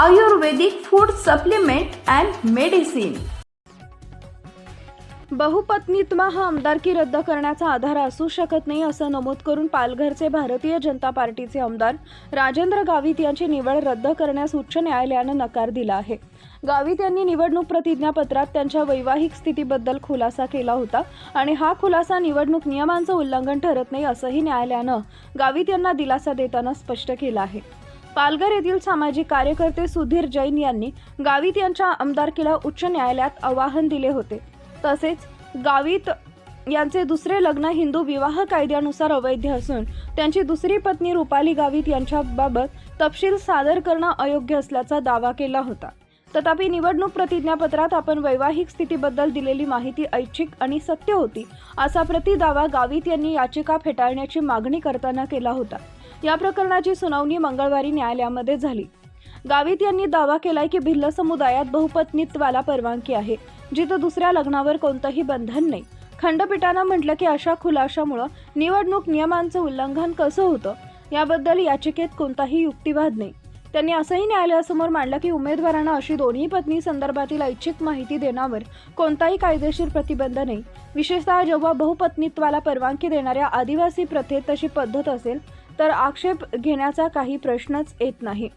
Ayurvedic food supplement and medicine. बहुपत्नीत्व हा आमदारकी रद्द करण्याचा आधार असू शकत नाही असं नमूद करून पालघरचे भारतीय जनता पार्टीचे आमदार राजेंद्र गावित यांची निवड रद्द करण्यास उच्च न्यायालयानं नकार दिला आहे. गावित यांनी निवडणूक प्रतिज्ञापत्रात त्यांच्या वैवाहिक स्थितीबद्दल खुलासा केला होता आणि हा खुलासा निवडणूक नियमांचं उल्लंघन ठरत नाही असंही न्यायालयानं गावित यांना दिलासा देताना स्पष्ट केलं आहे. पालघर येथील सामाजिक कार्यकर्ते सुधीर जैन यांनी गावित यांच्या आमदारकीला उच्च न्यायालयात आवाहन दिले होते. तसेच गावित यांचे दुसरे लग्न हिंदू विवाह कायद्यानुसार अवैध असून त्यांची दुसरी पत्नी रुपाली गावित यांच्याबाबत तपशील सादर करणं अयोग्य असल्याचा दावा केला होता. तथापि निवडणूक प्रतिज्ञापत्रात आपण वैवाहिक स्थितीबद्दल दिलेली माहिती ऐच्छिक आणि सत्य होती असा प्रतिदावा गावित यांनी याचिका फेटाळण्याची मागणी करताना केला होता. या प्रकरणाची सुनावणी मंगळवारी न्यायालयामध्ये झाली. गावित यांनी दावा केलाय की भिल्ल समुदायात बहुपत्नीत्वाला परवानगी आहे जिथं दुसऱ्या लग्नावर कोणतंही बंधन नाही. खंडपीठानं म्हटलं की अशा खुलाशामुळं निवडणूक नियमांचं उल्लंघन कसं होतं याबद्दल याचिकेत कोणताही युक्तिवाद नाही. त्यांनी असंही न्यायालयासमोर मांडलं की उमेदवारांना अशी दोन्ही पत्नी संदर्भातील ऐच्छिक माहिती देण्यावर कोणताही कायदेशीर प्रतिबंध नाही. विशेषतः जेव्हा बहुपत्नीत्वाला परवानगी देणाऱ्या आदिवासी प्रथेत तशी पद्धत असेल तर आक्षेप घेण्याचा काही प्रश्नच येत नाही.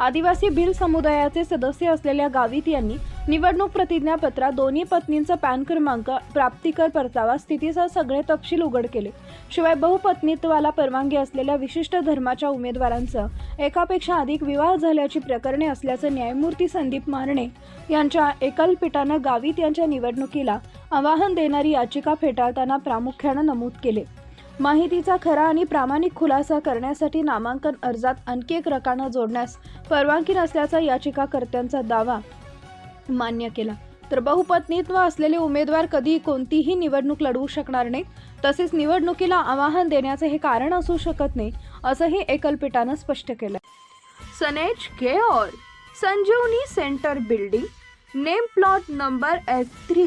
आदिवासी भिल समुदायाचे सदस्य असलेल्या गावित यांनी निवडणूक प्रतिज्ञापत्रात दोन्ही पत्नींचा पॅन क्रमांक प्राप्तिकर परतावा स्थितीसह सगळे तपशील उघड केले. शिवाय बहुपत्नीत्वाला परवानगी असलेल्या विशिष्ट धर्माच्या उमेदवारांचं एकापेक्षा अधिक विवाह झाल्याची प्रकरणे असल्याचं न्यायमूर्ती संदीप मारणे यांच्या एकलपीठानं गावित यांच्या निवडणुकीला आवाहन देणारी याचिका फेटाळताना प्रामुख्यानं नमूद केले. माहितीचा खरा आणि प्रामाणिक खुलासा करण्यासाठी नामांकन अर्जात आणखी एक रकाना जोडण्यास परवानगी नसल्याचा याचिकाकर्त्यांचा दावा मान्य केला. तर बहुपत्नीत्व असलेले उमेदवार कधी कोणतीही निवडणूक लढवू शकणार नाही तसेच निवडणुकीला आवाहन देण्याचे हे कारण असू शकत नाही असंही एकलपीठानं स्पष्ट केलं सनेज care Sanjivani centre building name plot number F three